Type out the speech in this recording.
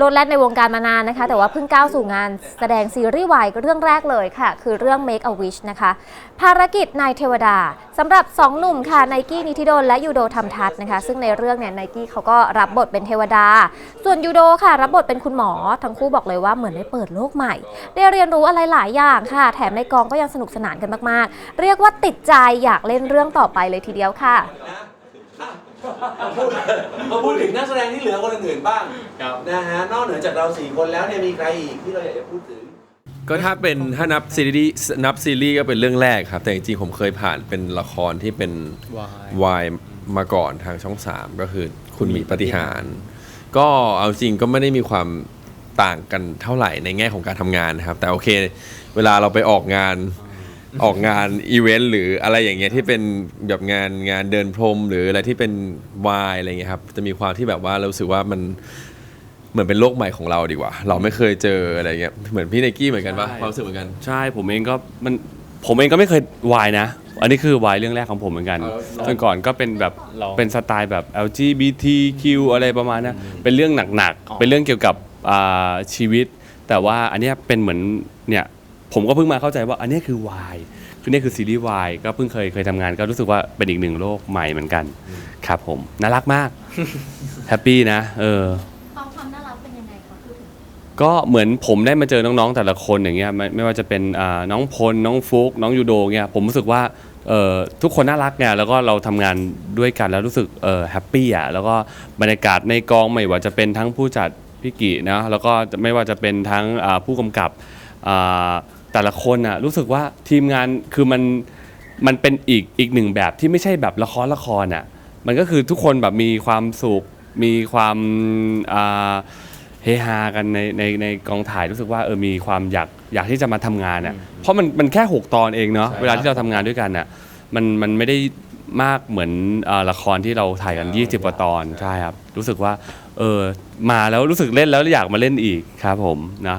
โลดแล่นในวงการมานานนะคะ แต่ว่าเพิ่งก้าวสู่งานแสดงซีรีส์วายเรื่องแรกเลยค่ะ คือเรื่อง Make a Wish นะคะ ภารกิจนายเทวดาสำหรับ 2 หนุ่มค่ะไนกี้นิธิดลและยูโดธรรมทัศน์นะคะ ซึ่งในเรื่องเนี่ยไนกี้เขาก็รับบทเป็นเทวดา ส่วนยูโดค่ะ รับบทเป็นคุณหมอ ทั้งคู่บอกเลยว่าเหมือนได้เปิดโลกใหม่ ได้เรียนรู้อะไรหลายอย่างค่ะ แถมในกองก็ยังสนุกสนานกันมาก ๆ เรียกว่าติดใจอยากเล่นเรื่องต่อไปเลยทีเดียวค่ะ มาพูดมาพูดถึงนักแสดงที่เหลือคนอื่นๆบ้างครับ นะฮะนอกเหนือจากเราสี่คนแล้วเนี่ยมีใครอีกที่เราอยากจะพูดถึง ก็ถ้าเป็นถ้านับซีรีส์นับซีรีส์ก็เป็นเรื่องแรกครับ แต่จริงๆผมเคยผ่านเป็นละครที่เป็น วาย วายมาก่อนทางช่อง 3 ก็คือคุณหมีปฏิหาร ก็เอาจริงก็ไม่ได้มีความต่างกันเท่าไหร่ในแง่ของการทำงานนะครับ แต่โอเค เวลาเราไปออกงาน ออกงานอีเวนต์หรืออะไรอย่างเงี้ยที่เป็นแบบงานงานเดินพรม หรืออะไรที่เป็นวายอะไรเงี้ยครับจะมีความที่แบบว่าเรารู้สึกว่ามันเหมือนเป็นโลกใหม่ของเราดีกว่า เราไม่เคยเจออะไรเงี้ยเหมือนพี่ไนกี้เหมือนกันปะใช่ ความรู้สึกเหมือนกัน ใช่ผมเองก็มันผมเองก็ไม่เคยวายนะ อันนี้คือวายเรื่องแรกของผมเหมือนกันเออจนก่อนก็เป็นแบบเราเป็นสไตล์แบบ LGBTQ อะไรประมาณนั้นเป็นเรื่องหนักอ๋อๆเป็นเรื่องเกี่ยวกับอ่าชีวิต แต่ว่าอันเนี้ยเป็นเหมือนเนี่ย ผมก็เพิ่งมาเข้าใจว่าอันเนี้ยคือวายคือเนี่ยคือซีรีส์วายก็เพิ่งเคยเคยทำงานก็รู้สึกว่าเป็นอีกหนึ่งโลกใหม่เหมือนกัน ครับผม น่ารักมากแฮปปี้นะเออความความน่ารักเป็นยังไงคะพูดถึงก็เหมือนผมได้มาเจอน้องๆแต่ละคนอย่างเงี้ยไม่ไม่ว่าจะเป็นอ่าน้องพลน้องฟุกน้องยูโดเงี้ยผมรู้สึกว่าเอ่อทุกคนน่ารักไงแล้วก็เราทำงานด้วยกันแล้วรู้สึกเอ่อแฮปปี้อะแล้วก็บรรยากาศในกองไม่ว่าจะเป็นทั้งผู้จัดพี่กินะแล้วก็ไม่ว่าจะเป็นทั้งอ่าผู้กำกับอ่า แต่ละคนอะรู้สึกว่าทีมงานคือมันมันเป็นอีกอีกหนึ่งแบบที่ไม่ใช่แบบละครละครอะมันก็คือทุกคนแบบมีความสุข มีความอ่าเฮฮากันในในในกองถ่ายรู้สึกว่าเออมีความอยากอยากที่จะมาทำงานอะเพราะมันมันแค่ 6 ตอนเองเนาะใช่เวลาที่เราทำงานด้วยกันอะมันมันไม่ได้มากเหมือนเอ่อละครที่เราถ่ายกัน 20กว่าตอนใช่ครับรู้สึกว่าเออมาแล้วรู้สึกเล่นแล้วอยากมาเล่นอีกครับผมนะ